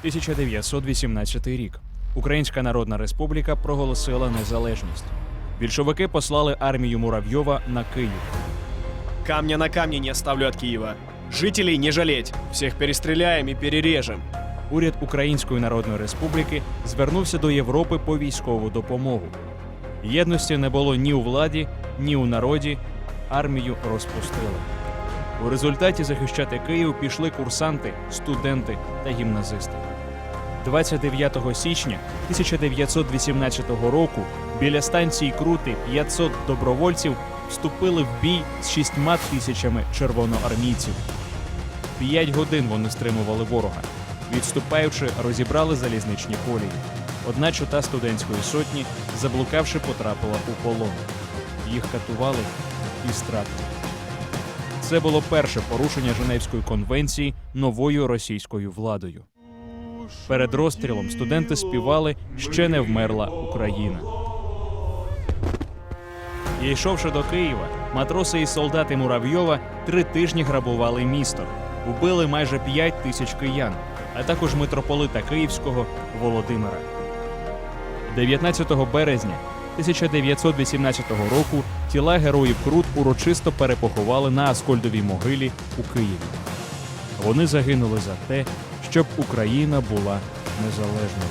1918 рік. Українська Народна Республіка проголосила незалежність. Більшовики послали армію Муравйова на Київ. Камня на камне не оставлю от Киева. Жителей не жалеть. Всех перестреляем и перережем. Уряд Української Народної Республіки звернувся до Європи по військову допомогу. Єдності не було ні у владі, ні у народі. Армію розпустили. У результаті захищати Київ пішли курсанти, студенти та гімназисти. 29 січня 1918 року біля станції Крути 500 добровольців вступили в бій з шістьма тисячами червоноармійців. П'ять годин вони стримували ворога. Відступаючи, розібрали залізничні колії. Одна чота студентської сотні, заблукавши, потрапила у полон. Їх катували і стратили. Це було перше порушення Женевської конвенції новою російською владою. Перед розстрілом студенти співали Ще не вмерла Україна. І йшовши до Києва, матроси і солдати Муравйова три тижні грабували місто, вбили майже п'ять тисяч киян, а також митрополита Київського Володимира. 19 березня 1918 року тіла героїв Крут урочисто перепоховали на Аскольдовій могилі у Києві. Вони загинули за те, щоб Україна була незалежною.